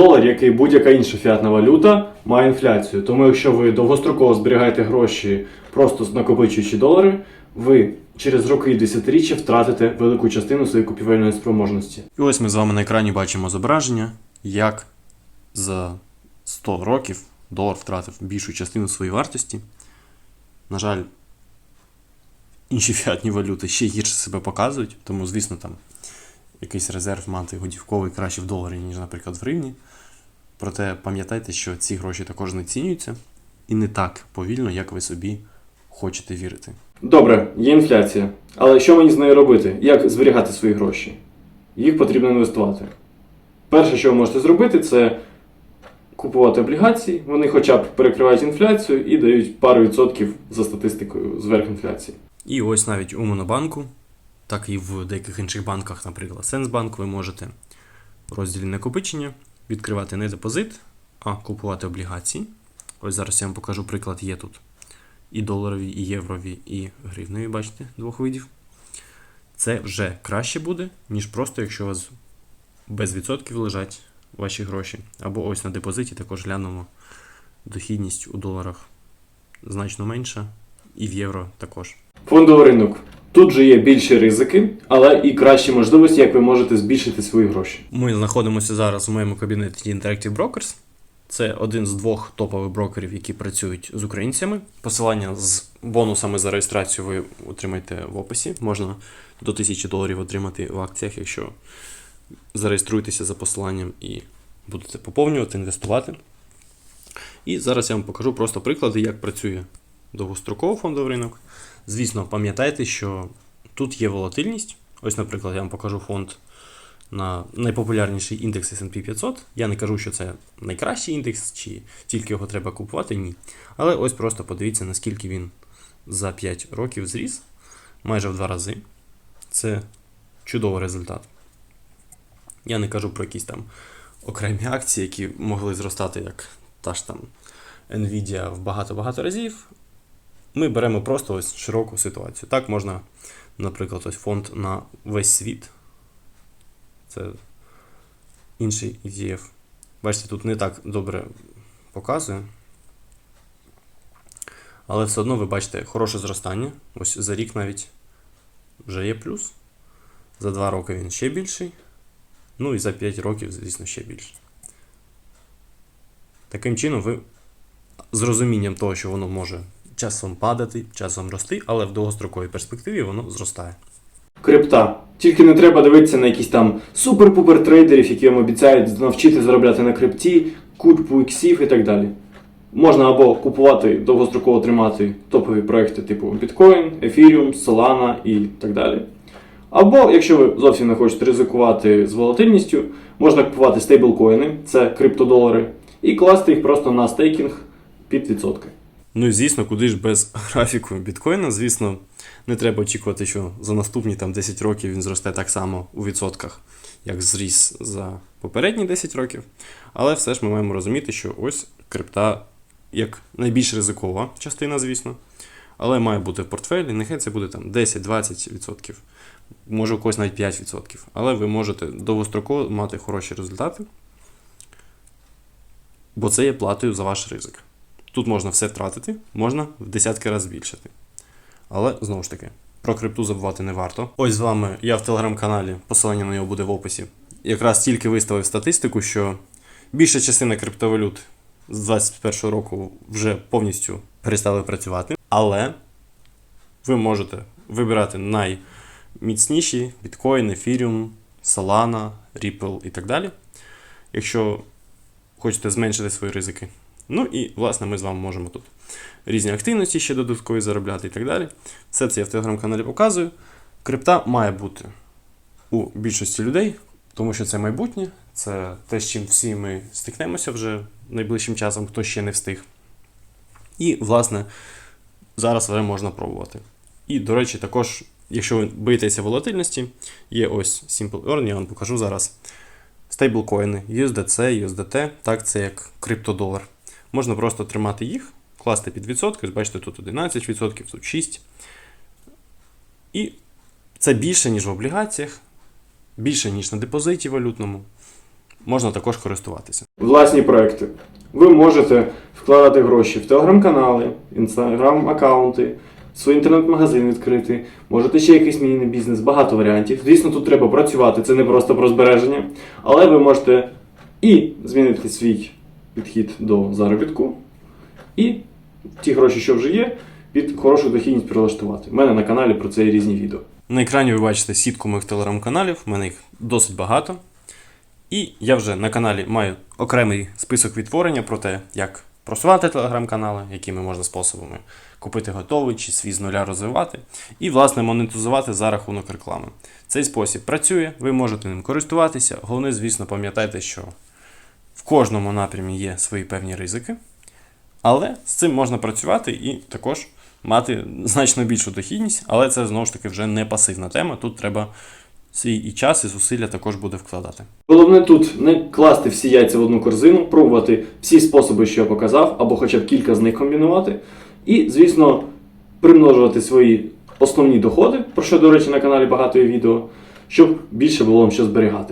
Долар, як і будь-яка інша фіатна валюта, має інфляцію. Тому якщо ви довгостроково зберігаєте гроші, просто накопичуючи долари, ви через роки і десятиріччя втратите велику частину своєї купівельної спроможності. І ось ми з вами на екрані бачимо зображення, як за 100 років долар втратив більшу частину своєї вартості. На жаль, інші фіатні валюти ще гірше себе показують, тому, звісно, там якийсь резерв мати готівковий краще в доларі, ніж, наприклад, в гривні. Проте пам'ятайте, що ці гроші також не цінюються і не так повільно, як ви собі хочете вірити. Добре, є інфляція. Але що мені з нею робити? Як зберігати свої гроші? Їх потрібно інвестувати. Перше, що ви можете зробити, це купувати облігації. Вони хоча б перекривають інфляцію і дають пару відсотків за статистикою зверх інфляції. І ось навіть у Монобанку, так і в деяких інших банках, наприклад, Сенсбанк, ви можете в розділі накопичення відкривати не депозит, а купувати облігації. Ось зараз я вам покажу приклад, є тут і доларові, і єврові, і гривневі, бачите, двох видів. Це вже краще буде, ніж просто якщо у вас без відсотків лежать ваші гроші. Або ось на депозиті також глянемо дохідність у доларах значно менша, і в євро також. Фондовий ринок. Тут же є більші ризики, але і кращі можливості, як ви можете збільшити свої гроші. Ми знаходимося зараз в моєму кабінеті Interactive Brokers. Це один з двох топових брокерів, які працюють з українцями. Посилання з бонусами за реєстрацію ви отримаєте в описі. Можна до 1000 доларів отримати в акціях, якщо зареєструєтеся за посиланням і будете поповнювати, інвестувати. І зараз я вам покажу просто приклади, як працює довгостроково фондовий ринок. Звісно, пам'ятайте, що тут є волатильність. Ось, наприклад, я вам покажу фонд на найпопулярніший індекс SP 500. Я не кажу, що це найкращий індекс, чи тільки його треба купувати, ні. Але ось просто подивіться, наскільки він за 5 років зріс, майже в два рази. Це чудовий результат. Я не кажу про якісь там окремі акції, які могли зростати, як та ж там Nvidia в багато-багато разів. Ми беремо просто ось широку ситуацію. Так можна, наприклад, ось фонд на весь світ. Це інший ETF. Бачите, тут не так добре показує. Але все одно ви бачите хороше зростання. Ось за рік навіть вже є плюс. За 2 роки він ще більший. Ну і за 5 років, звісно, ще більше. Таким чином, ви з розумінням того, що воно може часом падати, часом рости, але в довгостроковій перспективі воно зростає. Крипта. Тільки не треба дивитися на якісь там супер-пупер трейдерів, які вам обіцяють навчити заробляти на крипті, купу іксів і так далі. Можна або купувати, довгостроково тримати топові проекти типу Bitcoin, Ethereum, Solana і так далі. Або, якщо ви зовсім не хочете ризикувати з волатильністю, можна купувати стейблкоїни, це криптодолари, і класти їх просто на стейкінг під відсотки. Ну і звісно, куди ж без графіку біткоїна, звісно, не треба очікувати, що за наступні там 10 років він зросте так само у відсотках, як зріс за попередні 10 років. Але все ж ми маємо розуміти, що ось крипта як найбільш ризикова частина, звісно, але має бути в портфелі, нехай це буде там 10-20%, може у когось навіть 5%. Але ви можете довгостроково мати хороші результати, бо це є платою за ваш ризик. Тут можна все втратити, можна в десятки разів збільшити. Але знову ж таки, про крипту забувати не варто. Ось з вами я в телеграм-каналі, посилання на нього буде в описі. Якраз тільки виставив статистику, що більша частина криптовалют з 2021 року вже повністю перестали працювати. Але ви можете вибирати найміцніші біткоін, ефіріум, Solana, Ripple і так далі. Якщо хочете зменшити свої ризики. Ну і, власне, ми з вами можемо тут різні активності ще додаткові заробляти і так далі. Все це я в телеграм-каналі показую. Крипта має бути у більшості людей, тому що це майбутнє, це те, з чим всі ми стикнемося вже найближчим часом, хто ще не встиг. І, власне, зараз вже можна пробувати. І, до речі, також, якщо ви боїтеся волатильності, є ось Simple Earn, я вам покажу зараз. Стейблкоїни, USDC, USDT, так, це як криптодолар. Можна просто тримати їх, класти під відсотки. Бачите, тут 11%, тут 6%. І це більше, ніж в облігаціях, більше, ніж на депозиті валютному. можна також користуватися. власні проекти. Ви можете вкладати гроші в телеграм-канали, інстаграм-аккаунти, свій інтернет-магазин відкрити, можете ще якийсь міні бізнес, багато варіантів. Звісно, тут треба працювати, це не просто про збереження, але ви можете і змінити свій підхід до заробітку, і ті гроші, що вже є, під хорошу дохідність прилаштувати. У мене на каналі про це є різні відео. На екрані ви бачите сітку моїх телеграм-каналів, в мене їх досить багато. І я вже на каналі маю окремий список відтворення про те, як просувати телеграм-канали, якими можна способами купити готовий чи свій з нуля розвивати, і, власне, монетизувати за рахунок реклами. Цей спосіб працює, ви можете ним користуватися. Головне, звісно, пам'ятайте, що в кожному напрямі є свої певні ризики, але з цим можна працювати і також мати значно більшу дохідність, але це знову ж таки вже не пасивна тема. Тут треба свій і час, і зусилля також буде вкладати. Головне тут не класти всі яйця в одну корзину, пробувати всі способи, що я показав, або хоча б кілька з них комбінувати. І, звісно, примножувати свої основні доходи, про що, до речі, на каналі багато є відео, щоб більше було вам що зберігати.